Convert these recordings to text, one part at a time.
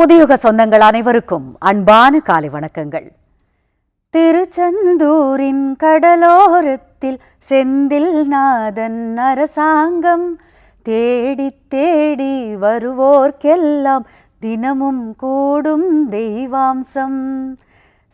புதியுக சொந்தங்கள் அனைவருக்கும் அன்பான காலை வணக்கங்கள். திருச்செந்தூரின் கடலோரத்தில் செந்தில் நாதன் அரசாங்கம். தேடி தேடி வருவோர்க்கெல்லாம் தினமும் கூடும் தெய்வாம்சம்.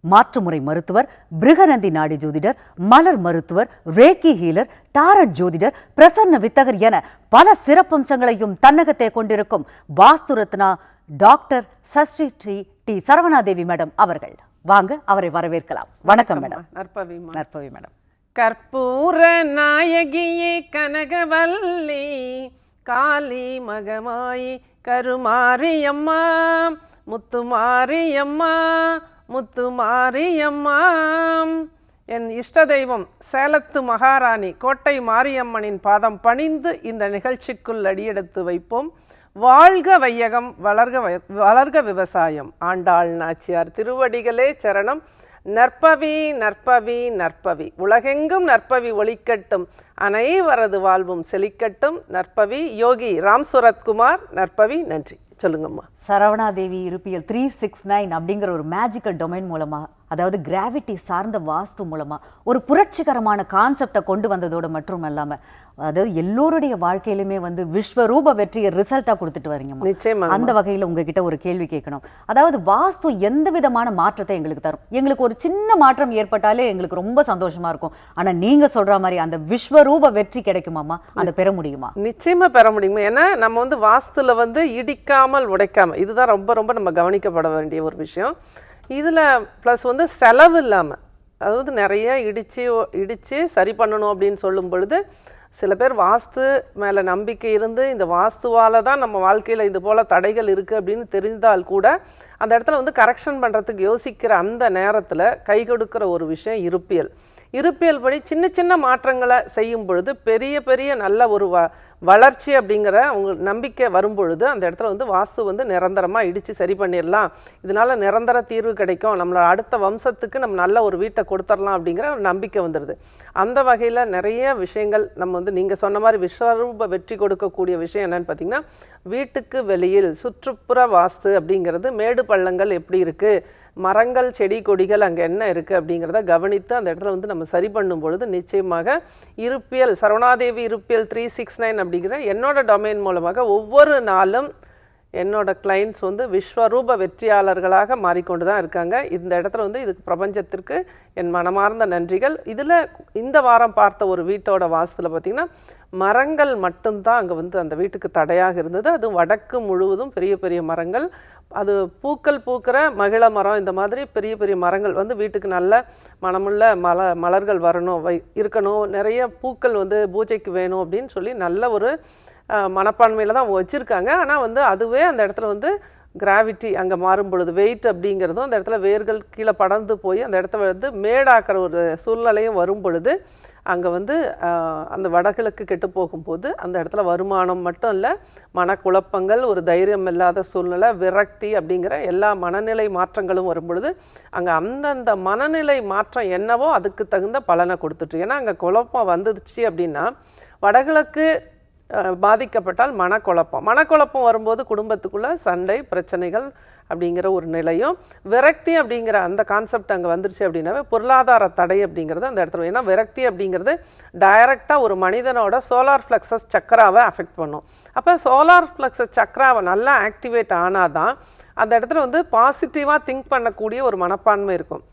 மாற்றுமுறை மருத்துவர் பிருகநந்தி நாடி ஜோதிடர் மலர் மருத்துவர் ரேக்கி ஹீலர் டாரட் ஜோதிடர் பிரசன்ன வித்தகர் என பல சிறப்பம்சங்களையும் தன்னகத்தை கொண்டிருக்கும் வாஸ்து ரத்னா டாக்டர் சஸ்ரீ ஸ்ரீ டி சரவணாதேவி மேடம் அவர்கள். வாங்க அவரை வரவேற்கலாம். வணக்கம் மேடம். நற்பவிமா. நற்பவி மேடம். கற்பூர நாயகியே கனகவல்லி காளி மகமாயி கருமாரியம்மா முத்துமாரியம்மா முத்து மாரியம்மா என் இஷ்ட தெய்வம் சேலத்து மகாராணி கோட்டை மாரியம்மனின் பாதம் பணிந்து இந்த நிகழ்ச்சிக்குள் அடியெடுத்து வைப்போம். வாழ்க வையகம் வளர்க வளர்க விவசாயம். ஆண்டாள் நாச்சியார் திருவடிகளே சரணம். நற்பவி நற்பவி நற்பவி. உலகெங்கும் நற்பவி ஒளிக்கட்டும். அனைவரது வாழ்வும் செழிக்கட்டும். நற்பவி யோகி ராம் சுரத்குமார் நற்பவி நன்றி. சொல்லுங்கம்மா. சரவணாதேவி இருப்பியல் த்ரீ சிக்ஸ் நைன் அப்படிங்கிற ஒரு மேஜிக்கல் டொமைன் மூலமா அதாவது கிராவிட்டி சார்ந்த வாஸ்து மூலமா ஒரு புரட்சிகரமான கான்செப்டை கொண்டு வந்ததோடு மட்டும் இல்லாமல் அதாவது எல்லோருடைய வாழ்க்கையிலுமே வந்து விஸ்வரூப வெற்றியை ரிசல்ட்டா கொடுத்துட்டு வரீங்கம்மா நிச்சயமா அந்த வகையில உங்ககிட்ட ஒரு கேள்வி கேட்கணும். அதாவது வாஸ்து எந்த விதமான மாற்றத்தை எங்களுக்கு தரும்? எங்களுக்கு ஒரு சின்ன மாற்றம் ஏற்பட்டாலே எங்களுக்கு ரொம்ப சந்தோஷமா இருக்கும். ஆனா நீங்க சொல்ற மாதிரி அந்த விஸ்வரூப வெற்றி கிடைக்குமாமா அதை பெற முடியுமா? நிச்சயமா பெற முடியும்? ஏன்னா நம்ம வந்து வாஸ்துல வந்து இடிக்காமல் உடைக்காம இதுதான் ரொம்ப ரொம்ப நம்ம கவனிக்கப்பட வேண்டிய ஒரு விஷயம். இதுல ப்ளஸ் வந்து செலவு இல்லாம அதாவது நிறைய இடிச்சு இடிச்சு சரி பண்ணணும் அப்படின்னு சொல்லும் பொழுது சில பேர் வாஸ்து மேலே நம்பிக்கை இருந்து இந்த வாஸ்துவால தான் நம்ம வாழ்க்கையில் இது போல் தடைகள் இருக்குது அப்படின்னு தெரிந்தால் கூட அந்த இடத்துல வந்து கரெக்ஷன் பண்ணுறதுக்கு யோசிக்கிற அந்த நேரத்தில் கை கொடுக்கிற ஒரு விஷயம் இருப்பியல். இருப்பியல் படி சின்ன சின்ன மாற்றங்களை செய்யும் பொழுது பெரிய பெரிய நல்ல ஒரு வ வளர்ச்சி அப்படிங்கிற அவங்க நம்பிக்கை வரும்பொழுது அந்த இடத்துல வந்து வாஸ்து வந்து நிரந்தரமாக இடித்து சரி பண்ணிடலாம். இதனால் நிரந்தர தீர்வு கிடைக்கும். நம்மளோட அடுத்த வம்சத்துக்கு நம்ம நல்ல ஒரு வீட்டை கொடுத்துடலாம் அப்படிங்கிற ஒரு நம்பிக்கை வந்துடுது அந்த வகையில் நிறைய விஷயங்கள் நம்ம வந்து நீங்கள் சொன்ன மாதிரி விஸ்வரூப வெற்றி கொடுக்கக்கூடிய விஷயம் என்னன்னு பார்த்தீங்கன்னா வீட்டுக்கு வெளியில் சுற்றுப்புற வாஸ்து அப்படிங்கிறது மேடு பள்ளங்கள் எப்படி இருக்குது மரங்கள் செடி கொடிகள் அங்கே என்ன இருக்குது அப்படிங்கிறத கவனித்து அந்த இடத்துல வந்து நம்ம சரி பண்ணும் பொழுது நிச்சயமாக இருப்பியல் சரவணாதேவி இருப்பியல் த்ரீ சிக்ஸ் நைன் அப்படிங்கிற என்னோட டொமைன் மூலமாக ஒவ்வொரு நாளும் என்னோட கிளைண்ட்ஸ் வந்து விஸ்வரூப வெற்றியாளர்களாக மாறிக்கொண்டு தான் இருக்காங்க. இந்த இடத்துல வந்து இதுக்கு பிரபஞ்சத்திற்கு என் மனமார்ந்த நன்றிகள். இதில் இந்த வாரம் பார்த்த ஒரு வீட்டோட வாசத்தில் பார்த்திங்கன்னா மரங்கள் மட்டும்தான் அங்கே வந்து அந்த வீட்டுக்கு தடையாக இருந்தது. அது வடக்கு முழுவதும் பெரிய பெரிய மரங்கள் அது பூக்கள் பூக்கிற மகிழ மரம் இந்த மாதிரி பெரிய பெரிய மரங்கள் வந்து வீட்டுக்கு நல்ல மனமுள்ள மல மலர்கள் வரணும் வை இருக்கணும். நிறைய பூக்கள் வந்து பூஜைக்கு வேணும் அப்படின்னு சொல்லி நல்ல ஒரு மனப்பான்மையில் தான் வச்சுருக்காங்க. ஆனால் வந்து அதுவே அந்த இடத்துல வந்து கிராவிட்டி அங்கே மாறும் பொழுது வெயிட் அப்படிங்கிறதும் அந்த இடத்துல வேர்கள் கீழே படர்ந்து போய் அந்த இடத்த வந்து மேடாக்கிற ஒரு சூழ்நிலையும் வரும் பொழுது அங்கே வந்து அந்த வடகிழக்கு கெட்டு போகும்போது அந்த இடத்துல வருமானம் மட்டும் இல்லை மனக்குழப்பங்கள் ஒரு தைரியம் இல்லாத சூழ்நிலை விரக்தி அப்படிங்கிற எல்லா மனநிலை மாற்றங்களும் வரும் பொழுது அங்கே அந்தந்த மனநிலை மாற்றம் என்னவோ அதுக்கு தகுந்த பலனை கொடுத்துட்டு ஏன்னா அங்கே குழப்பம் வந்துடுச்சு அப்படின்னா வடகிழக்கு பாதிக்கப்பட்டால் மனக்குழப்பம். மனக்குழப்பம் வரும்போது குடும்பத்துக்குள்ள சண்டை பிரச்சனைகள் அப்படிங்கிற ஒரு நிலையும் விரக்தி அப்படிங்கிற அந்த கான்செப்ட் அங்கே வந்துருச்சு அப்படின்னாவே பொருளாதார தடை அப்படிங்கிறது அந்த இடத்துல. ஏன்னா விரக்தி அப்படிங்கிறது டைரெக்டாக ஒரு மனிதனோட சோலார் ஃப்ளெக்ஸஸ் சக்கராவை அஃபெக்ட் பண்ணும். அப்போ சோலார் ஃப்ளக்ஸஸ் சக்கராவை நல்லா ஆக்டிவேட் ஆனாதான் அந்த இடத்துல வந்து பாசிட்டிவாக திங்க் பண்ணக்கூடிய ஒரு மனப்பான்மை இருக்கும்.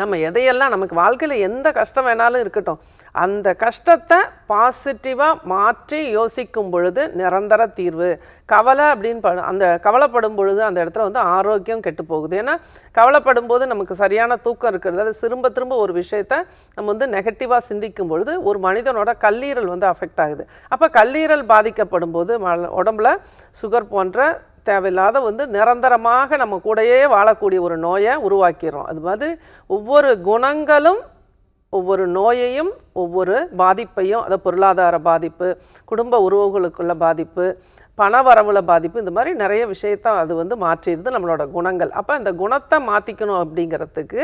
நம்ம எதையெல்லாம் நமக்கு வாழ்க்கையில் எந்த கஷ்டம் வேணாலும் இருக்கட்டும். அந்த கஷ்டத்தை பாசிட்டிவாக மாற்றி யோசிக்கும் பொழுது நிரந்தர தீர்வு. கவலை அப்படின்னு படு அந்த கவலைப்படும் பொழுது அந்த இடத்துல வந்து ஆரோக்கியம் கெட்டு போகுது. ஏன்னா கவலைப்படும் போது நமக்கு சரியான தூக்கம் இருக்கிறது. அது திரும்ப திரும்ப ஒரு விஷயத்த நம்ம வந்து நெகட்டிவாக சிந்திக்கும் பொழுது ஒரு மனிதனோட கல்லீரல் வந்து அஃபெக்ட் ஆகுது. அப்போ கல்லீரல் பாதிக்கப்படும் போது ம- உடம்புல சுகர் போன்ற தேவையில்லாத வந்து நிரந்தரமாக நம்ம கூடயே வாழக்கூடிய ஒரு நோயை உருவாக்கிறோம் அது மாதிரி ஒவ்வொரு குணங்களும் ஒவ்வொரு நோயையும் ஒவ்வொரு பாதிப்பையும் அதாவது பொருளாதார பாதிப்பு குடும்ப உறவுகளுக்குள்ள பாதிப்பு பண வரவுல பாதிப்பு இந்த மாதிரி நிறைய விஷயத்த அது வந்து மாற்றிடுது நம்மளோட குணங்கள். அப்போ இந்த குணத்தை மாற்றிக்கணும் அப்படிங்கிறதுக்கு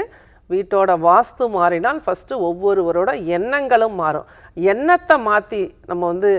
வீட்டோட வாஸ்து மாறினால் ஃபஸ்ட்டு ஒவ்வொருவரோட எண்ணங்களும் மாறும். எண்ணத்தை மாற்றி நம்ம வந்து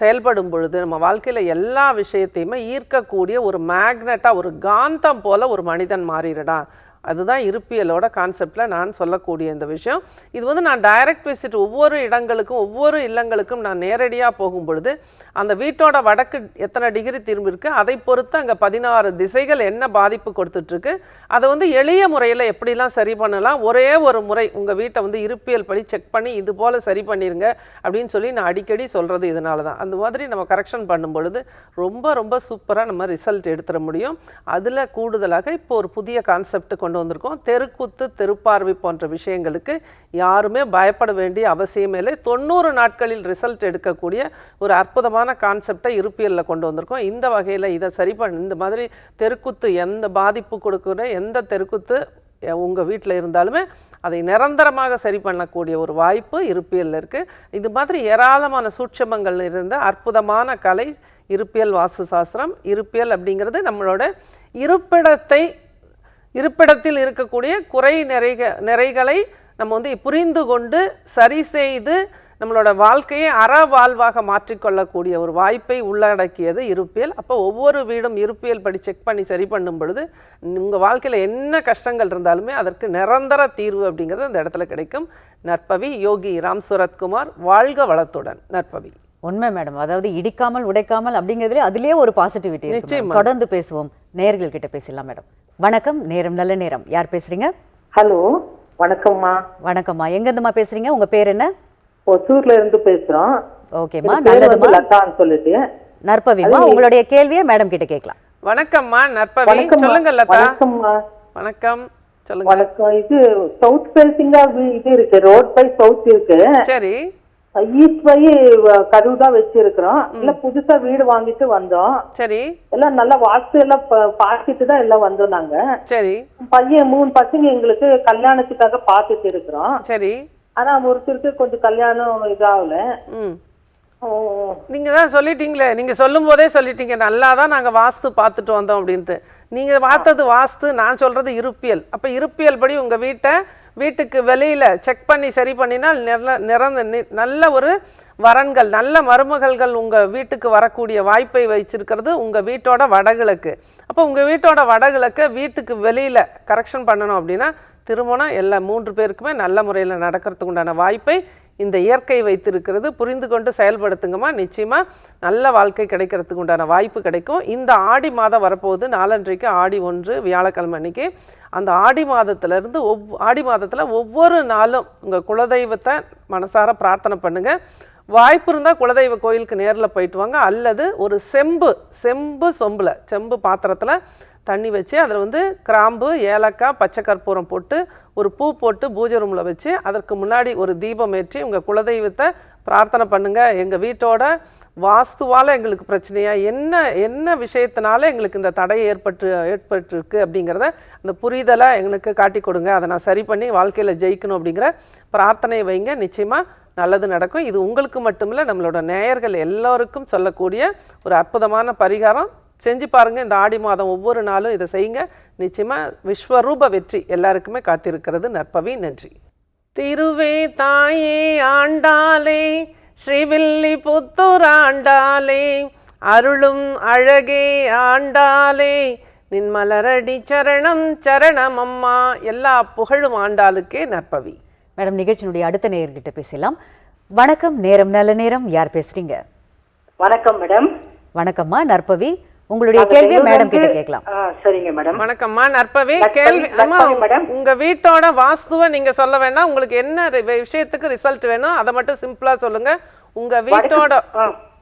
செயல்படும் பொழுது நம்ம வாழ்க்கையில் எல்லா விஷயத்தையுமே ஈர்க்கக்கூடிய ஒரு மேக்னெட்டாக ஒரு காந்தம் போல் ஒரு மனிதன் மாறிடுடான் அதுதான் இருப்பியலோட கான்செப்டில் நான் சொல்லக்கூடிய இந்த விஷயம். இது வந்து நான் டைரக்ட் விசிட் ஒவ்வொரு இடங்களுக்கும் ஒவ்வொரு இல்லங்களுக்கும் நான் நேரடியாக போகும் பொழுது அந்த வீட்டோட வடக்கு எத்தனை டிகிரி திரும்பியிருக்கு அதை பொறுத்து அங்கே பதினாறு திசைகள் என்ன பாதிப்பு கொடுத்துட்ருக்கு அதை வந்து எளிய முறையில் எப்படிலாம் சரி பண்ணலாம் ஒரே ஒரு முறை உங்கள் வீட்டை வந்து இருப்பியல் படி செக் பண்ணி இது போல் சரி பண்ணிடுங்க அப்படின்னு சொல்லி நான் அடிக்கடி சொல்கிறது இதனால தான். அந்த மாதிரி நம்ம கரெக்ஷன் பண்ணும் பொழுது ரொம்ப ரொம்ப சூப்பராக நம்ம ரிசல்ட் எடுத்துட முடியும். அதில் கூடுதலாக இப்போ ஒரு புதிய கான்செப்ட் கொண்டு கொண்டு வந்திருக்கோம். தெருக்கூத்து தெருப்பார்வை போன்ற விஷயங்களுக்கு யாருமே பயப்பட வேண்டிய அவசியமே இல்லை. தொண்ணூறு நாட்களில் ரிசல்ட் எடுக்கக்கூடிய ஒரு அற்புதமான கான்செப்டை இருப்பியலில் கொண்டு வந்திருக்கோம். இந்த வகையில் இதை சரி பண்ண இந்த மாதிரி தெருக்கூத்து எந்த பாதிப்பு கொடுக்குற எந்த தெருக்கூத்து உங்கள் வீட்டில் இருந்தாலுமே அதை நிரந்தரமாக சரி பண்ணக்கூடிய ஒரு வாய்ப்பு இருப்பியலில் இருக்குது இது மாதிரி ஏராளமான சூட்சமங்கள் இருந்த அற்புதமான கலை இருப்பியல் வாஸ்து சாஸ்திரம் இருப்பியல் அப்படிங்கிறது நம்மளோட இருப்பிடத்தை இருப்பிடத்தில் இருக்கக்கூடிய குறை நிறைக நிறைகளை நம்ம வந்து புரிந்து கொண்டு சரி செய்து நம்மளோட வாழ்க்கையை அற வாழ்வாக மாற்றிக்கொள்ளக்கூடிய ஒரு வாய்ப்பை உள்ளடக்கியது இருப்பியல். அப்போ ஒவ்வொரு வீடும் இருப்பியல் படி செக் பண்ணி சரி பண்ணும் பொழுது உங்கள் வாழ்க்கையில் என்ன கஷ்டங்கள் இருந்தாலுமே அதற்கு நிரந்தர தீர்வு அப்படிங்கிறது அந்த இடத்துல கிடைக்கும். நற்பவி யோகி ராம் சுரத்குமார் வாழ்க வளத்துடன். நற்பவி. உண்மை மேடம். அதாவது இடிக்காமல் உடைக்காமல் அப்படிங்கிறதுல அதுலயே ஒரு பாசிட்டிவிட்டி இருக்கு நிச்சயமா. madam. தொடர்ந்து பேசுவோம். நேர்கள் கிட்ட பேசலாம் மேடம். வணக்கம். நேரம் நல்ல நேரம். யார் பேசுறீங்க? ஹலோ. வணக்கம்மா. வணக்கம்மா. எங்க இருந்துமா பேசுறீங்க? உங்க பேர் என்ன? ஒசூர்ல இருந்து பேசுறோம். ஓகேம்மா. நல்லதுமா லதான்னு சொல்லிட்டு. நற்பவிமா உங்களுடைய கேள்வியை மேடம் கிட்ட கேட்கலாம். வணக்கம்மா. நற்பவி. சொல்லுங்க லதா. வணக்கம்மா. வணக்கம். சொல்லுங்க. வணக்கம். இது சவுத் ஃபேசிங்கா இது இருக்கு. ரோட் பை சவுத் இருக்கு. சரி. ஈஸ்ட் பை கதவு தான் வச்சிருக்கிறோம். இல்ல புதுசா வீடு வாங்கிட்டு வந்தோம். சரி. எல்லாம் நல்லா வாஸ்து எல்லாம் பார்த்துட்டு தான் எல்லாம் வந்தோம் நாங்க. சரி. பையன் மூணு பசங்க எங்களுக்கு கல்யாணத்துக்காக பார்த்துட்டு இருக்கிறோம். சரி. ஆனா ஒருத்தருக்கு கொஞ்சம் கல்யாணம் இதாகல. நீங்க தான் சொல்லிட்டீங்களே. நீங்க சொல்லும் போதே சொல்லிட்டீங்க. நல்லா தான் நாங்க வாஸ்து பார்த்துட்டு வந்தோம் அப்படின்ட்டு. நீங்க பார்த்தது வாஸ்து நான் சொல்றது இருப்பியல். அப்ப இருப்பியல் படி உங்க வீட்டை வீட்டுக்கு வெளியில் செக் பண்ணி சரி பண்ணினால் நிர நிறந்த நி- நல்ல ஒரு வரன்கள் நல்ல மருமகள்கள் உங்கள் வீட்டுக்கு வரக்கூடிய வாய்ப்பை வச்சிருக்கிறது உங்கள் வீட்டோட வடகிழக்கு. அப்போ உங்கள் வீட்டோட வடகிழக்க வீட்டுக்கு வெளியில் கரெக்ஷன் பண்ணணும் அப்படின்னா திருமணம் எல்லா மூன்று பேருக்குமே நல்ல முறையில் நடக்கிறதுக்கு உண்டான வாய்ப்பை இந்த இயற்கை வைத்திருக்கிறது புரிந்து கொண்டு செயல்படுத்துங்கம்மா. நிச்சயமாக நல்ல வாழ்க்கை கிடைக்கிறதுக்கு உண்டான வாய்ப்பு கிடைக்கும். இந்த ஆடி மாதம் வரப்போகுது. நாலன்றைக்கு ஆடி ஒன்று வியாழக்கிழமை அன்னைக்கு. அந்த ஆடி மாதத்துலேருந்து ஒவ் ஆடி மாதத்தில் ஒவ்வொரு நாளும் உங்கள் குலதெய்வத்தை மனசார பிரார்த்தனை பண்ணுங்கள் வாய்ப்பு இருந்தால் குலதெய்வ கோயிலுக்கு நேரில் போயிட்டு வாங்க. அல்லது ஒரு செம்பு செம்பு சொம்பில் செம்பு பாத்திரத்தில் தண்ணி வச்சு அதில் வந்து கிராம்பு ஏலக்காய் பச்சை கற்பூரம் போட்டு ஒரு பூ போட்டு பூஜை ரூமில் வச்சு அதற்கு முன்னாடி ஒரு தீபம் ஏற்றி உங்கள் குலதெய்வத்தை பிரார்த்தனை பண்ணுங்கள் எங்கள் வீட்டோட வாஸ்துவால் எங்களுக்கு பிரச்சனையாக என்ன என்ன விஷயத்தினால எங்களுக்கு இந்த தடை ஏற்பட்டு ஏற்பட்டுருக்கு அப்படிங்கிறத அந்த புரிதலை எங்களுக்கு காட்டி கொடுங்க. அதை நான் சரி பண்ணி வாழ்க்கையில் ஜெயிக்கணும் அப்படிங்கிற பிரார்த்தனை வைங்க. நிச்சயமாக நல்லது நடக்கும். இது உங்களுக்கு மட்டுமில்லை நம்மளோட நேயர்கள் எல்லோருக்கும் சொல்லக்கூடிய ஒரு அற்புதமான பரிகாரம். செஞ்சு பாருங்க. இந்த ஆடி மாதம் ஒவ்வொரு நாளும் இதை செய்யுங்க. நிச்சயமா விஸ்வரூப வெற்றி எல்லாருக்குமே காத்திருக்கிறது. நற்பவி நன்றி. திருவே தாயே ஆண்டாளே ஸ்ரீவில்லி புத்தூர் ஆண்டாளே அருளும் அழகே ஆண்டாளே நின் மலரடி சரணம் சரணம் அம்மா. எல்லா புகழும் ஆண்டாளுக்கே நற்பவி. மேடம் நிகழ்ச்சியினுடைய அடுத்த நேயர்கிட்ட பேசலாம். வணக்கம் நேரம் நல்ல நேரம். யார் பேசுறீங்க? வணக்கம் மேடம். வணக்கம்மா நற்பவி. உங்களுடைய கேள்வியை மேடம் கிட்ட கேட்கலாம் சரிங்க மேடம் வணக்கம்மா நற்பவி கேள்வி மேடம். உங்க வீட்டோட வாஸ்துவை நீங்க சொல்ல வேண்டாம் உங்களுக்கு என்ன விஷயத்துக்கு ரிசல்ட் வேணும் அதை மட்டும் சிம்பிளா சொல்லுங்க உங்க வீட்டோட.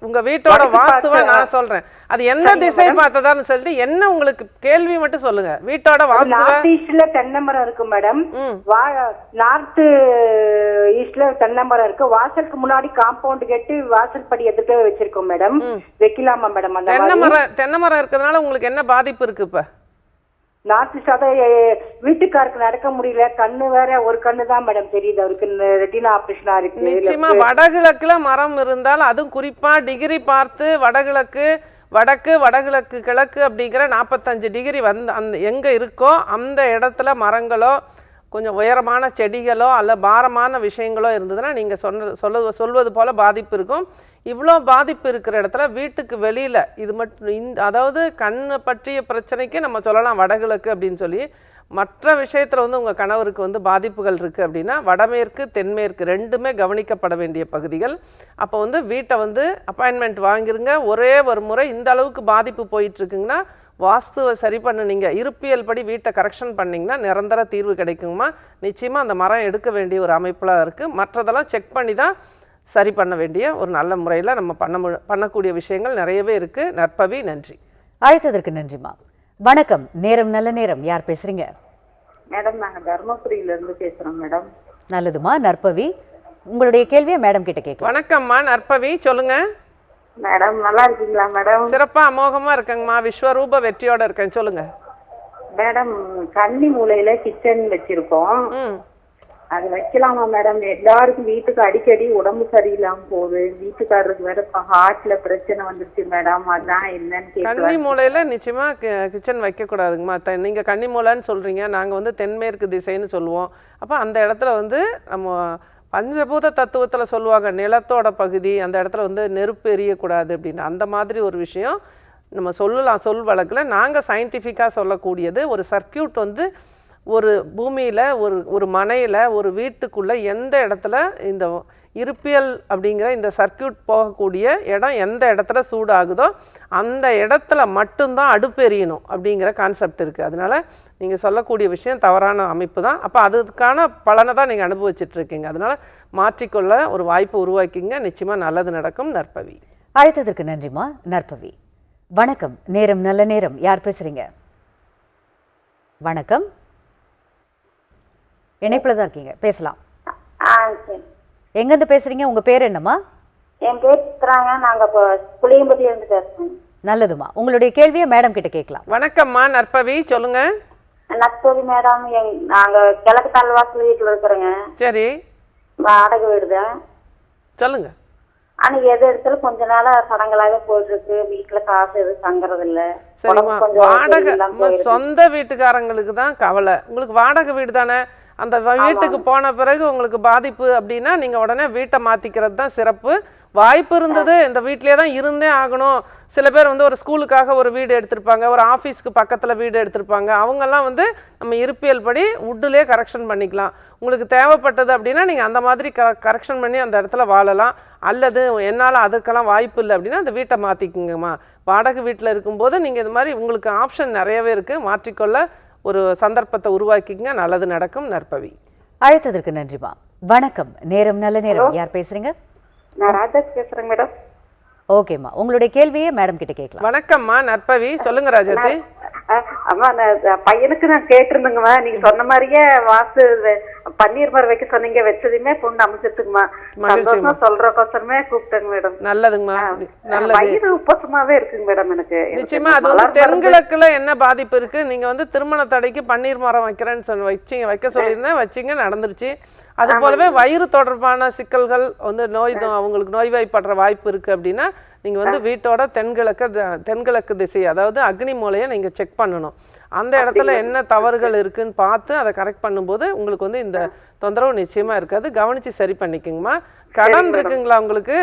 உங்க வீட்டோட வாஸ்துவை நான் சொல்றேன். அது எந்த திசை. பார்த்ததான்னு சொல்லிட்டு என்ன உங்களுக்கு கேள்வி மட்டும் சொல்லுங்க. வீட்டோட நார்த் ஈஸ்ட்ல தென்னை மரம் இருக்கு மேடம் நார்த் ஈஸ்ட்ல தென்னை மரம் இருக்கு. வாசலுக்கு முன்னாடி காம்பவுண்ட் கட்டி வாசல் படி எதிர்க்க வச்சிருக்கோம் மேடம் வைக்கலாமா மேடம் அந்த தென்னை மரம் தென்னை மரம் இருக்கிறதுனால உங்களுக்கு என்ன பாதிப்பு இருக்கு இப்ப? அதான் எ- வீட்டுக்காருக்கு நடக்க முடியல. கண்ணு வேற ஒரு கண்ணு தான் மேடம் தெரியுது. அவருக்கு ரெட்டினா ஆபரேஷனா இருக்கு. நிச்சயமா வடகிழக்குல மரம் இருந்தால் அதுவும் குறிப்பா டிகிரி பார்த்து வடகிழக்கு வடக்கு வடகிழக்கு கிழக்கு அப்படிங்கிற நாற்பத்தஞ்சு டிகிரி வந்து அந்த எங்க இருக்கோ அந்த இடத்துல மரங்களோ கொஞ்சம் உயரமான செடிகளோ அல்ல பாரமான விஷயங்களோ இருந்ததுன்னா நீங்க சொன்ன சொல்ல சொல்வது போல பாதிப்பு இருக்கும். இவ்வளோ பாதிப்பு இருக்கிற இடத்துல வீட்டுக்கு வெளியில் இது மட்டும் இந்த அதாவது கண்ணை பற்றிய பிரச்சனைக்கு நம்ம சொல்லலாம் வடகிழக்கு அப்படின்னு சொல்லி மற்ற விஷயத்தில் வந்து உங்கள் கணவருக்கு வந்து பாதிப்புகள் இருக்குது அப்படின்னா வடமேற்கு தென்மேற்கு ரெண்டுமே கவனிக்கப்பட வேண்டிய பகுதிகள். அப்போ வந்து வீட்டை வந்து அப்பாயின்மெண்ட் வாங்கிருங்க. ஒரே ஒரு முறை இந்த அளவுக்கு பாதிப்பு போயிட்டுருக்குங்கன்னா வாஸ்துவை சரி பண்ணுனீங்க. இருப்பியல் படி வீட்டை கரெக்ஷன் பண்ணிங்கன்னா நிரந்தர தீர்வு கிடைக்குமா நிச்சயமாக அந்த மரம் எடுக்க வேண்டிய ஒரு அமைப்பில் இருக்குது மற்றதெல்லாம் செக் பண்ணி தான் சரி பண்ண வேண்டிய ஒரு நல்ல முறையில் நம்ம பண்ண மு- பண்ணக்கூடிய விஷயங்கள் நிறையவே இருக்குது நற்பவி நன்றி. அழைத்ததற்கு நன்றிம்மா வணக்கம். நேரம் நல்ல நேரம். யார் பேசுறீங்க? மேடம் நாங்க தர்மபுரியில இருந்து பேசுறோம் மேடம். நல்லதுமா. நற்பவி உங்களுடைய கேள்வியை மேடம் கிட்ட கேட்கலாம். வணக்கம்மா. நற்பவி சொல்லுங்கள் மேடம் நல்லா இருக்கீங்களா மேடம்? சிறப்பா அமோகமா இருக்கேங்கம்மா. விஸ்வரூப வெற்றியோட இருக்கேன். சொல்லுங்க. மேடம் கன்னி மூலையில கிச்சன் வச்சிருக்கோம். அது வைக்கலாமா மேடம் எல்லாருக்கும் வீட்டுக்கு அடிக்கடி உடம்பு சரியில்லாம போகுது. வீட்டுக்காரருக்கு வேற இப்ப ஹார்ட்ல பிரச்சனை வந்துருச்சு மேடம் அதான் என்னன்னு கன்னி கேட்கலாம் மூலையில நிச்சயமா கிச்சன் வைக்க கூடாதுங்கம்மா த- நீங்க கன்னி மூலைன்னு சொல்றீங்க. நாங்க வந்து தென்மேற்கு திசைன்னு சொல்லுவோம். அப்ப அந்த இடத்துல வந்து நம்ம பஞ்சபூத தத்துவத்துல சொல்லுவாங்க நிலத்தோட பகுதி அந்த இடத்துல வந்து நெருப்பு எரியக்கூடாது அப்படின்னு. அந்த மாதிரி ஒரு விஷயம் நம்ம சொல்லலாம் சொல் வழக்கில். நாங்கள் சயின்டிஃபிக்காக சொல்லக்கூடியது ஒரு சர்க்கியூட் வந்து ஒரு பூமியில் ஒரு ஒரு மனையில் ஒரு வீட்டுக்குள்ளே எந்த இடத்துல இந்த இருப்பியல் அப்படிங்கிற இந்த சர்க்கியூட் போகக்கூடிய இடம் எந்த இடத்துல சூடாகுதோ அந்த இடத்துல மட்டும்தான் அடுப்பு எரியணும் அப்படிங்கிற கான்செப்ட் இருக்குது அதனால நீங்கள் சொல்லக்கூடிய விஷயம் தவறான அமைப்பு தான். அப்போ அதுக்கான பலனை தான் நீங்கள் அனுபவிச்சிட்ருக்கீங்க. இருக்கீங்க மாற்றிக்கொள்ள ஒரு வாய்ப்பு உருவாக்கிங்க. நிச்சயமாக நல்லது நடக்கும். நற்பவி. அழைத்ததற்கு நன்றிம்மா. நற்பவி. வணக்கம். நேரம் நல்ல நேரம். யார் பேசுகிறீங்க வணக்கம். இணைப்புல தான் இருக்கீங்க. பேசலாம். ஆ சரி. எங்கேருந்து பேசுறீங்க? உங்க பேர் என்னம்மா? என் பேர் சித்ராங்க. நாங்க இப்போ புளியம்பட்டியில இருந்து பேசுறோம். நல்லதுமா உங்களுடைய கேள்வியை மேடம் கிட்ட கேட்கலாம். வணக்கம்மா. நற்பவி சொல்லுங்க. நத்தோதி மேடம் எங் நாங்க கிழக்கு தாழ்வாசல் வீட்டுல இருக்கிறோங்க. சரி. வாடகை வீடு தான் சொல்லுங்க. ஆனா எது எடுத்தாலும் கொஞ்ச நாளா சடங்களாவே போயிட்டு இருக்கு வீட்டுல காசு எதுவும் தங்குறது இல்ல சரிம்மா வாடகை. சொந்த வீட்டுக்காரங்களுக்கு தான் கவலை. உங்களுக்கு வாடகை வீடு தானே? அந்த வீட்டுக்கு போன பிறகு உங்களுக்கு பாதிப்பு அப்படின்னா நீங்கள் உடனே வீட்டை மாற்றிக்கிறது தான் சிறப்பு. வாய்ப்பு இருந்தது இந்த வீட்டிலே தான் இருந்தே ஆகணும். சில பேர் வந்து ஒரு ஸ்கூலுக்காக ஒரு வீடு எடுத்திருப்பாங்க ஒரு ஆஃபீஸ்க்கு பக்கத்தில் வீடு எடுத்திருப்பாங்க. அவங்கெல்லாம் வந்து நம்ம இருப்பியல் படி வுட்டிலே கரெக்ஷன் பண்ணிக்கலாம். உங்களுக்கு தேவைப்பட்டது அப்படின்னா நீங்கள் அந்த மாதிரி க கரெக்ஷன் பண்ணி அந்த இடத்துல வாழலாம். அல்லது என்னால் அதுக்கெல்லாம் வாய்ப்பு இல்லை அப்படின்னா அந்த வீட்டை மாற்றிக்குங்கம்மா வாடகை வீட்டில் இருக்கும்போது நீங்கள் இது மாதிரி உங்களுக்கு ஆப்ஷன் நிறையவே இருக்குது மாற்றிக்கொள்ள ஒரு சந்தர்ப்பத்தை உருவாக்கிங்க நல்லது நடக்கும் நற்பவி. அழைத்ததற்கு நன்றிம்மா வணக்கம். நேரம் நல்ல நேரம். யார் பேசுறீங்க? நான் ராஜேஷ் பேசுறேன் மேடம். ஓகேம்மா உங்களுடைய கேள்வியை மேடம் கிட்ட கேட்கலாம். வணக்கம்மா நற்பவி. சொல்லுங்க ராஜாத்தி. அம்மா நான் பையனுக்கு நான் கேட்டிருந்தேங்கம்மா நீங்க சொன்ன மாதிரியே வாசு பன்னீர் மரம் வைக்க சொன்னீங்க வச்சதுமே பொண்ணு மகிழ்ச்சிம்மா. சந்தோஷமா சொல்றக்கோசரமே கூப்பிட்டேங்க மேடம் நல்லதுங்கம்மா நல்லது. வயிறு உப்பசமாவே இருக்குங்க மேடம் எனக்கு. நிச்சயமா அது வந்து தென்கிழக்குல என்ன பாதிப்பு இருக்கு? நீங்க வந்து திருமண தடைக்கு பன்னீர் மரம் வைக்கிறேன்னு சொல்லி வச்சீங்க வைக்க சொல்லியிருந்தேன் வச்சீங்க நடந்துருச்சு. அது போலவே வயிறு தொடர்பான சிக்கல்கள் வந்து நோய் அவங்களுக்கு நோய்வாய்ப்படுற வாய்ப்பு இருக்கு அப்படின்னா நீங்க வந்து வீட்டோட தென்கிழக்கு த- தென்கிழக்கு திசை அதாவது அக்னி மூலையை நீங்க செக் பண்ணணும். அந்த இடத்துல என்ன தவறுகள் இருக்குன்னு பார்த்து அதை கரெக்ட் பண்ணும்போது உங்களுக்கு வந்து இந்த தொந்தரவு நிச்சயமா இருக்காது. கவனிச்சு சரி பண்ணிக்கோங்கம்மா. கடன் இருக்குங்களா உங்களுக்கு?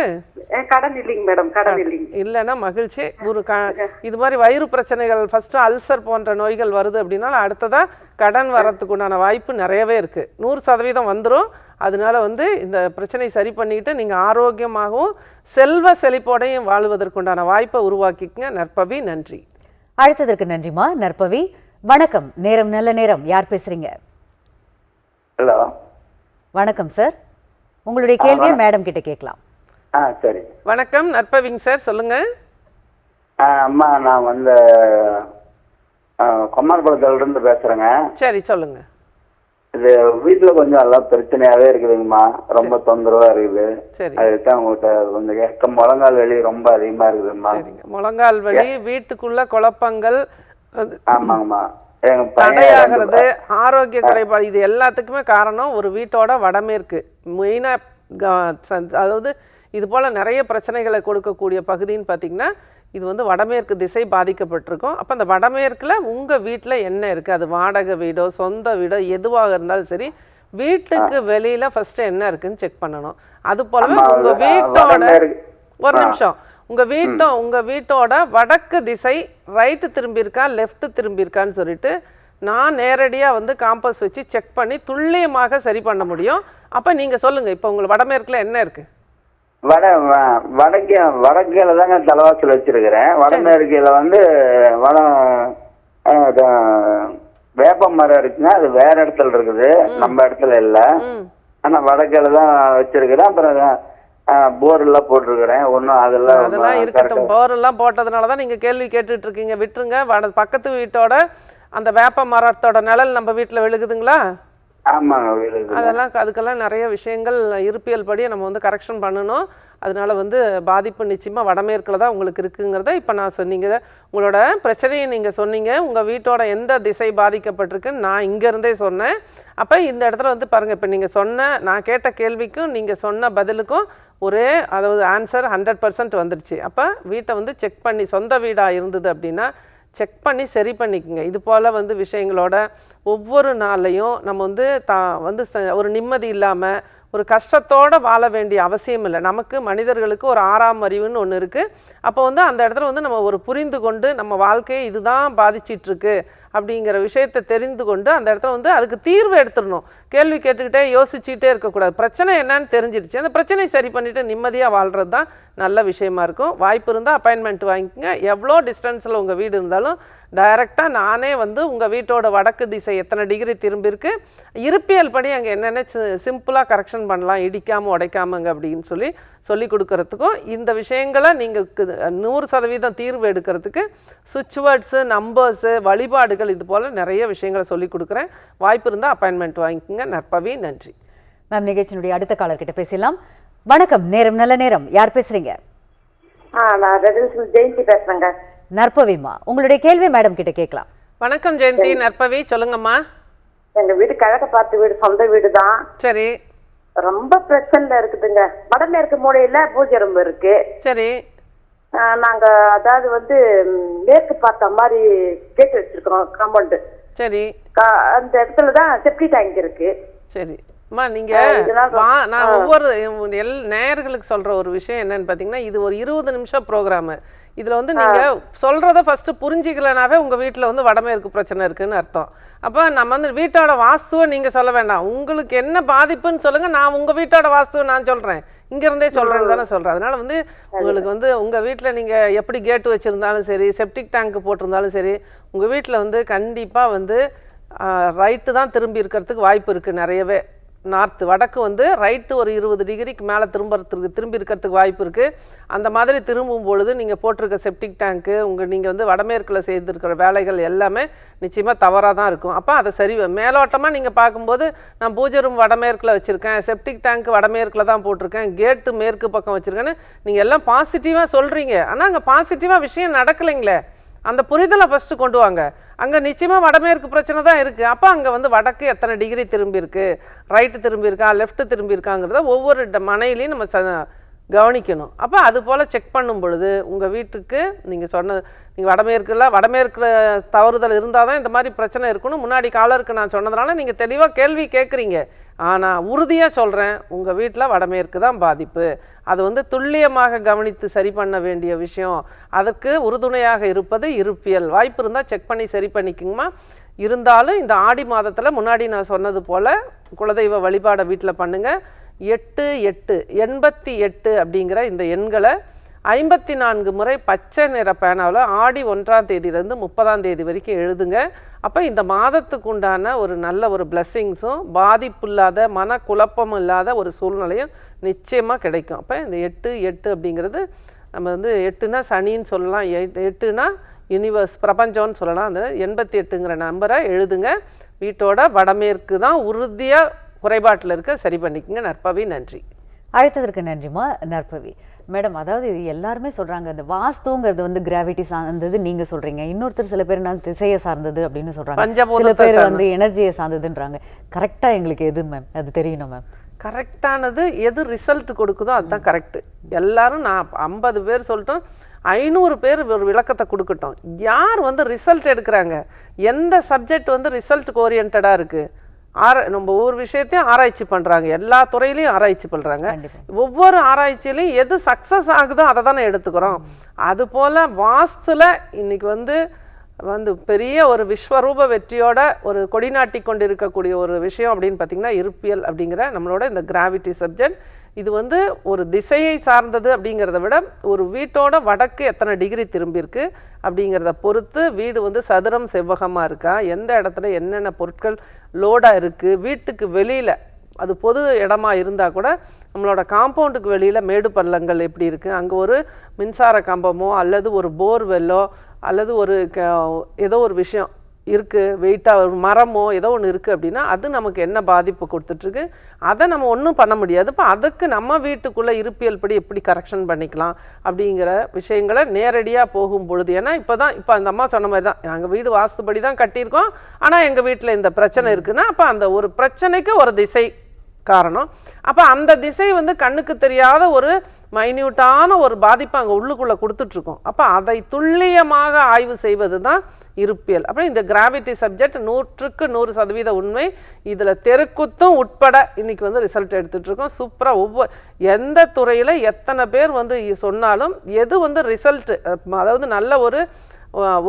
கடன் இல்லைங்க மேடம் கடன் இல்லைங்க. இல்லைன்னா மகிழ்ச்சி. ஒரு க இது மாதிரி வயிறு பிரச்சனைகள் ஃபஸ்ட்டு அல்சர் போன்ற நோய்கள் வருது அப்படின்னா அடுத்ததா கடன் வரத்துக்கு உண்டான வாய்ப்பு நிறையவே இருக்குது நூறு சதவீதம் வந்துடும் அதனால வந்து இந்த பிரச்சனை சரி பண்ணிக்கிட்டு நீங்கள் ஆரோக்கியமாகவும் செல்வ செழிப்போடையும் வாழ்வதற்குண்டான வாய்ப்பை உருவாக்கிக்கங்க. நற்பவி நன்றி. அழைத்ததற்கு நன்றிம்மா நற்பவி வணக்கம். நேரம் நல்ல நேரம். யார் பேசுறீங்க? ஹலோ. வணக்கம் சார் உங்களுடைய கேள்வியை மேடம் கிட்ட கேட்கலாம். ஆ சரி. வணக்கம். நற்பவிங் சார் சொல்லுங்கள் ஆ அம்மா நான் வந்து கொம்மார்குளத்துலேருந்து பேசுகிறேங்க சரி சொல்லுங்கள் இது வீட்டில் கொஞ்சம் எல்லாம் பிரச்சனையாகவே இருக்குதுங்கம்மா. ரொம்ப தொந்தரவாக இருக்குது. சரி. அதுதான் உங்கள்கிட்ட கொஞ்சம் கேட்க. முழங்கால் வலி ரொம்ப அதிகமாக இருக்குதுங்கம்மா. முழங்கால் வலி வீட்டுக்குள்ள குழப்பங்கள் ஆமாங்கம்மா. தடையாகிறது ஆரோக்கிய குறைபாடு இது எல்லாத்துக்குமே காரணம் ஒரு வீட்டோட வடமேற்கு. மெயினாக அதாவது இது போல் நிறைய பிரச்சனைகளை கொடுக்கக்கூடிய பகுதின்னு பார்த்தீங்கன்னா இது வந்து வடமேற்கு திசை பாதிக்கப்பட்டிருக்கும். அப்போ அந்த வடமேற்கில் உங்கள் வீட்டில் என்ன இருக்குது அது வாடகை வீடோ சொந்த வீடோ எதுவாக இருந்தாலும் சரி வீட்டுக்கு வெளியில் ஃபஸ்ட்டு என்ன இருக்குன்னு செக் பண்ணணும். அது போலவே உங்கள் வீட்டோட ஒரு. நிமிஷம். உங்க வீட்டோ உங்க வீட்டோட வடக்கு திசை ரைட்டு திரும்பியிருக்கா லெஃப்ட் திரும்பியிருக்கான்னு சொல்லிட்டு நான் நேரடியா வந்து காம்பஸ் வச்சு செக் பண்ணி துல்லியமாக சரி பண்ண முடியும். அப்ப நீங்க சொல்லுங்க இப்போ உங்களுக்கு வடமேற்குல என்ன இருக்கு? வட வடக்கே வடக்கேல தாங்க தலைவாசல் வச்சிருக்கிறேன். வடமேற்கையில வந்து வட ஆ, இது- வேப்ப மரம் இருக்குங்க. அது வேற இடத்துல இருக்குது. நம்ம இடத்துல இல்ல. ஆனா வடக்கேல தான் வச்சிருக்கிறேன். அப்புறம் போர் எல்லாம் போட்டிருக்கிறேன். ஒன்றும் அதெல்லாம் அதெல்லாம் இருக்கட்டும். போர் எல்லாம் போட்டதுனால தான் நீங்க கேள்வி கேட்டுட்டு இருக்கீங்க விட்டுருங்க. வட பக்கத்து வீட்டோட அந்த வேப்ப மரத்தோட நிழல் நம்ம வீட்டுல விழுகுதுங்களா? அதெல்லாம் அதுக்கெல்லாம் நிறைய விஷயங்கள் இருப்பியல் படி நம்ம வந்து கரெக்ஷன் பண்ணணும். அதனால வந்து பாதிப்பு நிச்சயமாக வடமேற்கில் தான் உங்களுக்கு இருக்குங்கிறத இப்போ நான் சொன்னீங்க. உங்களோட பிரச்சனையை நீங்கள் சொன்னீங்க. உங்கள் வீட்டோட எந்த திசை பாதிக்கப்பட்டிருக்குன்னு நான் இங்கேருந்தே சொன்னேன். அப்போ இந்த இடத்துல வந்து பாருங்கள் இப்போ நீங்கள் சொன்ன நான் கேட்ட கேள்விக்கும் நீங்கள் சொன்ன பதிலுக்கும் ஒரே அதாவது ஆன்சர் ஹண்ட்ரட் பர்சன்ட் வந்துடுச்சு. அப்போ வீட்டை வந்து செக் பண்ணி சொந்த வீடாக இருந்தது அப்படின்னா செக் பண்ணி சரி பண்ணிக்கோங்க. இது போல் வந்து விஷயங்களோட ஒவ்வொரு நாளையும் நம்ம வந்து தா வந்து ச- ஒரு நிம்மதி இல்லாமல் ஒரு கஷ்டத்தோடு வாழ வேண்டிய அவசியம் இல்லை. நமக்கு மனிதர்களுக்கு ஒரு ஆறாம் அறிவுன்னு ஒன்று இருக்குது அப்போ வந்து அந்த இடத்துல வந்து நம்ம ஒரு புரிந்து கொண்டு நம்ம வாழ்க்கையை இதுதான் பாதிச்சிட்ருக்கு அப்படிங்கிற விஷயத்தை தெரிந்து கொண்டு அந்த இடத்துல வந்து அதுக்கு தீர்வு எடுத்துடணும். கேள்வி கேட்டுக்கிட்டே யோசிச்சுக்கிட்டே இருக்கக்கூடாது. பிரச்சனை என்னன்னு தெரிஞ்சிடுச்சு. அந்த பிரச்சனையை சரி பண்ணிவிட்டு நிம்மதியாக வாழ்கிறது தான் நல்ல விஷயமா இருக்கும். வாய்ப்பு இருந்தால் அப்பாயின்மெண்ட் வாங்கிக்கோங்க. எவ்வளோ டிஸ்டன்ஸில் உங்கள் வீடு இருந்தாலும் டைரெக்டாக நானே வந்து உங்கள் வீட்டோட வடக்கு திசை எத்தனை டிகிரி திரும்பியிருக்கு இருப்பியல் படி அங்கே என்னென்ன சிம்பிளாக கரெக்ஷன் பண்ணலாம் இடிக்காமல் உடைக்காமங்க அப்படின்னு சொல்லி சொல்லி கொடுக்கறதுக்கும் இந்த விஷயங்களை நீங்கள் நூறு சதவீதம் தீர்வு எடுக்கிறதுக்கு சுவிட்ச் வேர்ட்ஸு நம்பர்ஸு வழிபாடுகள் இது போல் நிறைய விஷயங்களை சொல்லி கொடுக்குறேன். வாய்ப்பு இருந்தால் அப்பாயின்மெண்ட் வாங்கிக்கோங்க. நற்பவி நன்றி. மேம் நிகழ்ச்சியினுடைய அடுத்த காலர் கிட்ட பேசலாம் வணக்கம் நேரம் நல்ல நேரம். யார் பேசுறீங்க? ஆ நான் ரெடில்ஸ் ஜெயந்தி பேசுறேங்க. நற்பவிமா உங்களுடைய கேள்வி மேடம் கிட்ட கேட்கலாம். வணக்கம் ஜெயந்தி நற்பவி சொல்லுங்கம்மா. எங்க வீடு கிழக்க பார்த்த வீடு சொந்த வீடு தான் சரி. ரொம்ப பிரச்சனை இருக்குதுங்க. வடமேற்கு மூலையில பூஜை ரூம் இருக்கு. சரி. ஆ, நாங்க அதாவது வந்து மேற்கு பார்த்த மாதிரி கேட்டு வச்சிருக்கிறோம் காம்பவுண்டு சரி. அந்த இடத்துல தான் செப்டி டேங்க் இருக்கு. சரி. அம்மா நீங்க ஆ, இதெல்லாம் வா நான் ஒவ்வொரு எல் நேயர்களுக்கு சொல்ற ஒரு விஷயம் என்னன்னு பாத்தீங்கன்னா இது ஒரு இருபது நிமிஷம் ப்ரோக்ராமு இதுல வந்து நீங்க சொல்றத ஃபர்ஸ்ட் புரிஞ்சிக்கலனாவே உங்க வீட்ல வந்து வடமேற்கு பிரச்சனை இருக்குன்னு அர்த்தம். அப்ப நம்ம வந்து வீட்டோட வாஸ்துவை நீங்க சொல்ல வேண்டாம். உங்களுக்கு என்ன பாதிப்புன்னு சொல்லுங்க நான் உங்க வீட்டோட வாஸ்துவை நான் சொல்றேன். இங்க இருந்தே சொல்றேன்னு தானே சொல்றேன். அதனால வந்து உங்களுக்கு வந்து உங்க வீட்ல நீங்க எப்படி கேட்டு வச்சிருந்தாலும் சரி செப்டிக் டேங்க் போட்டிருந்தாலும் சரி உங்க வீட்ல வந்து கண்டிப்பா வந்து ரைட்டு தான் திரும்பி இருக்கிறதுக்கு வாய்ப்பு இருக்குது நிறையவே. நார்த்து வடக்கு வந்து ரைட்டு ஒரு இருபது டிகிரிக்கு மேலே திரும்புறதுக்கு திரும்பி இருக்கிறதுக்கு வாய்ப்பு இருக்குது அந்த மாதிரி திரும்பும் பொழுது நீங்கள் போட்டிருக்க செப்டிக் டேங்க்கு உங்கள் நீங்கள் வந்து வடமேற்கில் செய்திருக்கிற வேலைகள் எல்லாமே நிச்சயமாக தவறாக தான் இருக்கும். அப்போ அதை சரி மேலோட்டமாக நீங்கள் பார்க்கும்போது நான் பூஜை ரூம் வடமேற்கில் வச்சுருக்கேன் செப்டிக் டேங்க் வடமேற்கில் தான் போட்டிருக்கேன் கேட்டு மேற்கு பக்கம் வச்சுருக்கேன்னு நீங்கள் எல்லாம் பாசிட்டிவாக சொல்கிறீங்க ஆனால் அங்கே பாசிட்டிவாக விஷயம் நடக்கலைங்களே. அந்த புரிதலை ஃபஸ்ட்டு கொண்டு வாங்க. அங்கே நிச்சயமாக வடமேற்கு பிரச்சனை தான் இருக்குது அப்போ அங்கே வந்து வடக்கு எத்தனை டிகிரி திரும்பியிருக்கு ரைட்டு திரும்பியிருக்கா லெஃப்ட்டு திரும்பியிருக்காங்கிறத ஒவ்வொரு ட- மனையிலையும் நம்ம ச கவனிக்கணும். அப்போ அது போல் செக் பண்ணும் பொழுது உங்கள் வீட்டுக்கு நீங்கள் சொன்ன நீங்கள் வடமேற்குல வடமேற்குல தவறுதல் இருந்தால் தான் இந்த மாதிரி பிரச்சனை இருக்கணும் முன்னாடி காலருக்கு நான் சொன்னதுனால நீங்கள் தெளிவாக கேள்வி கேட்குறீங்க ஆனால் உறுதியாக சொல்கிறேன் உங்கள் வீட்டில் வடமேற்கு தான் பாதிப்பு. அது வந்து துல்லியமாக கவனித்து சரி பண்ண வேண்டிய விஷயம். அதற்கு உறுதுணையாக இருப்பது இருப்பியல். வாய்ப்பு இருந்தால் செக் பண்ணி சரி பண்ணிக்குங்கம்மா. இருந்தாலும் இந்த ஆடி மாதத்தில் முன்னாடி நான் சொன்னது போல் குலதெய்வ வழிபாடை வீட்டில் பண்ணுங்கள் எட்டு எட்டு எண்பத்தி எட்டு அப்படிங்கிற இந்த எண்களை ஐம்பத்தி நான்கு முறை பச்சை நிற பேனாவில் ஆடி ஒன்றாம் தேதியிலேருந்து முப்பதாம் தேதி வரைக்கும் எழுதுங்க. அப்போ இந்த மாதத்துக்கு உண்டான ஒரு நல்ல ஒரு பிளெஸ்ஸிங்ஸும் பாதிப்பு இல்லாத மன குழப்பம் இல்லாத ஒரு சூழ்நிலையும் நிச்சயமாக கிடைக்கும். அப்போ இந்த எட்டு எட்டு அப்படிங்கிறது நம்ம வந்து எட்டுனா சனின்னு சொல்லலாம் எட்- எட்டுனா யூனிவர்ஸ் பிரபஞ்சம்னு சொல்லலாம். அந்த எண்பத்தி எட்டுங்கிற நம்பரை எழுதுங்க. வீட்டோட வடமேற்கு தான் உறுதியாக குறைபாட்டில் இருக்க சரி பண்ணிக்கங்க நற்பவி நன்றி. அழைத்ததற்கு நன்றிமா நற்பவி. மேடம் அதாவது இது எல்லாருமே சொல்றாங்க இந்த வாஸ்துங்கிறது வந்து கிராவிட்டி சார்ந்தது நீங்க சொல்றீங்க. இன்னொருத்தர் சில பேர் நான் திசையை சார்ந்தது அப்படின்னு சொல்றாங்க. சில பேர். வந்து எனர்ஜியை சார்ந்ததுன்றாங்க. கரெக்டா எங்களுக்கு எது மேம் அது தெரியணும் மேம் கரெக்டானது எது ரிசல்ட் கொடுக்குதோ அதுதான் கரெக்டு எல்லாரும் நான் ஐம்பது பேர் சொல்லிட்டோம். ஐநூறு பேர் ஒரு விளக்கத்தை கொடுக்கட்டும். யார் வந்து ரிசல்ட் எடுக்கிறாங்க? எந்த சப்ஜெக்ட் வந்து ரிசல்ட்டுக்கு ஓரியன்டாக இருக்குது ஆரா நம்ம ஒவ்வொரு விஷயத்தையும் ஆராய்ச்சி பண்ணுறாங்க எல்லா துறையிலையும் ஆராய்ச்சி பண்ணுறாங்க. ஒவ்வொரு ஆராய்ச்சியிலையும் எது சக்ஸஸ் ஆகுதோ அதை தானே எடுத்துக்கிறோம். அதுபோல் வாஸ்துல இன்னைக்கு வந்து வந்து பெரிய ஒரு விஸ்வரூப வெற்றியோட ஒரு கொடிநாட்டி கொண்டிருக்கக்கூடிய ஒரு விஷயம் அப்படின்னு பார்த்தீங்கன்னா இருப்பியல் அப்படிங்கிற நம்மளோட இந்த கிராவிட்டி சப்ஜெக்ட் இது வந்து ஒரு திசையை சார்ந்தது அப்படிங்கிறத விட ஒரு வீட்டோட வடக்கு எத்தனை டிகிரி திரும்பியிருக்கு அப்படிங்கிறத பொறுத்து வீடு வந்து சதுரம் செவ்வகமாக இருக்கா? எந்த இடத்துல என்னென்ன பொருட்கள் லோடாக இருக்குது வீட்டுக்கு வெளியில் அது பொது இடமா இருந்தால் கூட நம்மளோட காம்பவுண்டுக்கு வெளியில் மேடு பள்ளங்கள் எப்படி இருக்குது அங்கே ஒரு மின்சார கம்பமோ அல்லது ஒரு போர்வெல்லோ அல்லது ஒரு க ஏதோ ஒரு விஷயம் இருக்குது வெயிட்டாக ஒரு மரமோ ஏதோ ஒன்று இருக்குது அப்படின்னா அது நமக்கு என்ன பாதிப்பு கொடுத்துட்ருக்கு? அதை நம்ம ஒன்றும் பண்ண முடியாது. இப்போ அதுக்கு நம்ம வீட்டுக்குள்ளே இருப்பியல் படி எப்படி கரெக்ஷன் பண்ணிக்கலாம் அப்படிங்கிற விஷயங்களை நேரடியாக போகும் பொழுது ஏன்னா இப்போ தான் இப்போ அந்த அம்மா சொன்ன மாதிரி தான் நாங்கள் வீடு வாஸ்துபடி தான் கட்டியிருக்கோம். ஆனால் எங்கள் வீட்டில் இந்த பிரச்சனை இருக்குன்னா அப்போ அந்த ஒரு பிரச்சனைக்கு ஒரு திசை காரணம். அப்போ அந்த திசை வந்து கண்ணுக்கு தெரியாத ஒரு மைன்யூட்டான ஒரு பாதிப்பை அங்கே உள்ளுக்குள்ளே கொடுத்துட்ருக்கோம். அப்போ அதை துல்லியமாக ஆய்வு செய்வது தான் இருப்பியல். அப்புறம் இந்த கிராவிட்டி சப்ஜெக்ட் நூற்றுக்கு நூறு சதவீத உண்மை இதில் தெருக்குத்தும் உட்பட இன்றைக்கி வந்து ரிசல்ட் எடுத்துகிட்ருக்கோம் சூப்பராக ஒவ்வொரு எந்த துறையில் எத்தனை பேர் வந்து சொன்னாலும் எது வந்து ரிசல்ட்டு அதாவது நல்ல ஒரு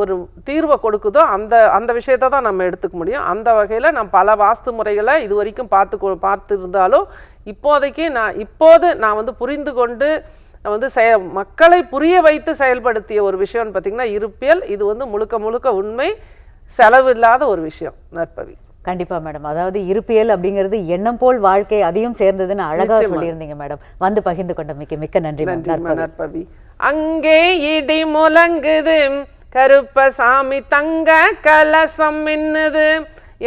ஒரு தீர்வை கொடுக்குதோ அந்த அந்த விஷயத்தை தான் நம்ம எடுத்துக்க முடியும். அந்த வகையில் நான் பல வாஸ்து முறைகளை இது வரைக்கும் பார்த்து கொ- பார்த்து இருந்தாலும் இப்போதைக்கு நான் இப்போது நான் வந்து புரிந்து கொண்டு வந்து செய மக்களை புரிய வைத்து செயல்படுத்திய ஒரு விஷயம்னு பார்த்தீங்கன்னா இருப்பியல் இது வந்து முழுக்க முழுக்க உண்மை செலவில்லாத ஒரு விஷயம் நற்பவி. கண்டிப்பா மேடம். அதாவது இருப்பியல் அப்படிங்கிறது எண்ணம் போல் வாழ்க்கை அதையும் சேர்ந்ததுன்னு அழகா நிச்சயமா. சொல்லியிருந்தீங்க மேடம். வந்து பகிர்ந்து கொண்ட மிக்க மிக்க நன்றி. நற்பவி. அங்கே இடி முழங்குது கருப்பசாமி தங்க கலசம் மின்னுது.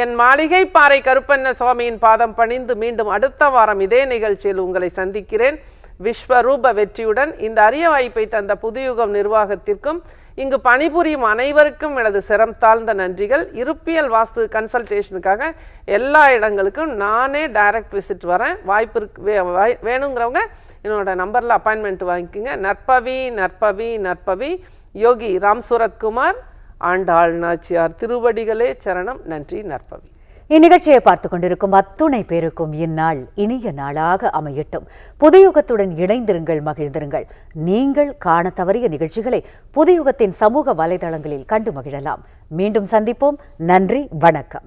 என் மாளிகை பாறை கருப்பண்ண சுவாமியின் பாதம் பணிந்து மீண்டும் அடுத்த வாரம் இதே நிகழ்ச்சியில் உங்களை சந்திக்கிறேன். விஸ்வரூப வெற்றியுடன் இந்த அரிய வாய்ப்பை தந்த புதுயுகம் நிர்வாகத்திற்கும் இங்கு பணிபுரியும் அனைவருக்கும் எனது சிரம் தாழ்ந்த நன்றிகள். இருப்பியல் வாஸ்து கன்சல்டேஷனுக்காக எல்லா இடங்களுக்கும் நானே டைரக்ட் விசிட் வரேன். வாய்ப்பு இருக்கு வே- வாய்- வேணுங்கிறவங்க என்னோட நம்பரில் அப்பாயின்மெண்ட் வாங்கிக்கோங்க. நற்பவி நற்பவி நற்பவி யோகி ராம் சூரத்குமார் ஆண்டாள் நாச்சியார் திருவடிகளே சரணம். நன்றி நற்பவி. இந்நிகழ்ச்சியை பார்த்து கொண்டிருக்கும் அத்துணை பேருக்கும் இந்நாள் இனிய நாளாக அமையட்டும். புதுயுகத்துடன் இணைந்திருங்கள் மகிழ்ந்திருங்கள். நீங்கள் காண தவறிய நிகழ்ச்சிகளை புதுயுகத்தின் சமூக வலைதளங்களில் கண்டு மகிழலாம். மீண்டும் சந்திப்போம். நன்றி வணக்கம்.